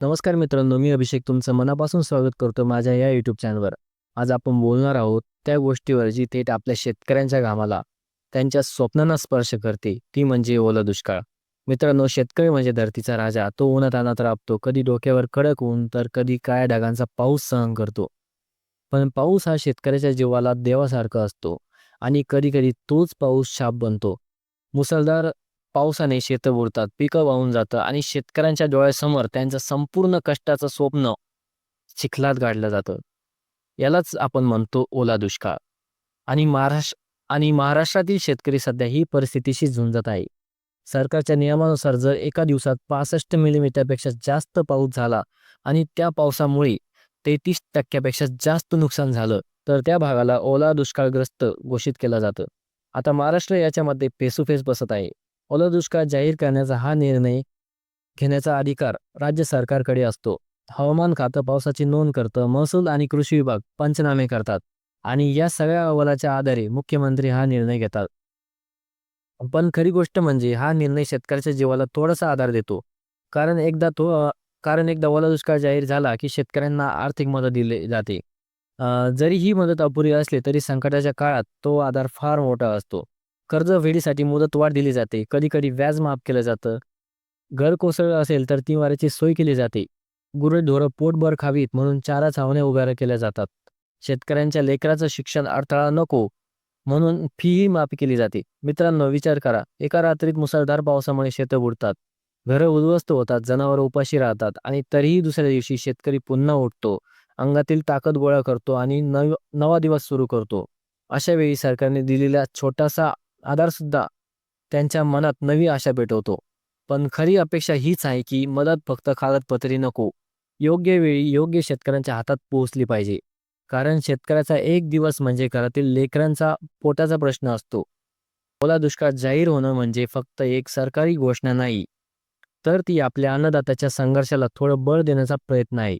नमस्कार मित्रांनो मी अभिषेक तुमचं मनापासून स्वागत करतो माझ्या या यूट्यूब चॅनलवर आज आपण बोलणार आहोत त्या गोष्टीवर जी थेट आपल्या शेतकऱ्यांच्या घामाला त्यांच्या स्वप्नांना स्पर्श करते ती म्हणजे ओला दुष्काळ. मित्रांनो शेतकरी म्हणजे धरतीचा राजा. तो उन्हातानात राबतो कधी डोक्यावर कडक ऊन तर कधी काळ्या ढगांचा पाऊस सहन करतो. पण पाऊस हा शेतकऱ्याच्या जीवाला देवासारखा असतो आणि कधी कधी तोच पाऊस शाप बनतो. मुसळधार पावसाने शेतं बुडतात पिकं वाहून जातं आणि शेतकऱ्यांच्या डोळ्यासमोर त्यांचं संपूर्ण कष्टाचं स्वप्न चिखलात गाडलं जातं. यालाच आपण म्हणतो ओला दुष्काळ. आणि महाराष्ट्र आणि महाराष्ट्रातील शेतकरी सध्या ही परिस्थितीशी झुंजत आहे. सरकारच्या नियमानुसार जर एका दिवसात पासष्ट मिलीमीटरपेक्षा जास्त पाऊस झाला आणि त्या पावसामुळे तेहतीस टक्क्यापेक्षा जास्त नुकसान झालं तर त्या भागाला ओला दुष्काळग्रस्त घोषित केलं जातं. आता महाराष्ट्र याच्यामध्ये फेसोफेस बसत आहे. ओला दुष्काळ जाहीर करण्याचा हा निर्णय घेण्याचा अधिकार राज्य सरकारकडे असतो. हवामान खातं पावसाची नोंद करतं महसूल आणि कृषी विभाग पंचनामे करतात आणि या सगळ्या अहवालाच्या आधारे मुख्यमंत्री हा निर्णय घेतात. पण खरी गोष्ट म्हणजे हा निर्णय शेतकऱ्याच्या जीवाला थोडासा आधार देतो. कारण एकदा तो कारण एकदा ओला दुष्काळ जाहीर झाला की शेतकऱ्यांना आर्थिक मदत दिली जाते. जरी ही मदत अपुरी असली तरी संकटाच्या काळात तो आधार फार मोठा असतो. कर्ज फेडीसाठी मुदतवाढ दिली जाते. कधी कधी व्याज माफ केलं जातं. घर कोसळलं असेल तर ती वाऱ्याची सोय केली जाते. गुरेढोरं पोटभर खावीत म्हणून चारा छावण्या उभ्या केल्या जातात. शेतकऱ्यांच्या लेकराचं शिक्षण अडथळा नको म्हणून फीही माफी केली जाते. मित्रांनो विचार करा. एका रात्रीत मुसळधार पावसामुळे शेतं बुडतात. घरं उद्ध्वस्त होतात जनावर उपाशी राहतात आणि तरीही दुसऱ्या दिवशी शेतकरी पुन्हा उठतो. अंगातील ताकद गोळा करतो आणि नव नवा दिवस सुरू करतो. अशा वेळी सरकारने दिलेला छोटासा आधारसुद्धा त्यांच्या मनात नवी आशा पेटवतो. पण खरी अपेक्षा हीच आहे की मदत फक्त कागदपत्री नको. योग्य वेळी योग्य शेतकऱ्यांच्या हातात पोहोचली पाहिजे. कारण शेतकऱ्याचा एक दिवस म्हणजे घरातील लेकरांचा पोटाचा प्रश्न असतो. ओला दुष्काळ जाहीर होणं म्हणजे फक्त एक सरकारी घोषणा नाही. तर ती आपल्या अन्नदात्याच्या संघर्षाला थोडं बळ देण्याचा प्रयत्न आहे.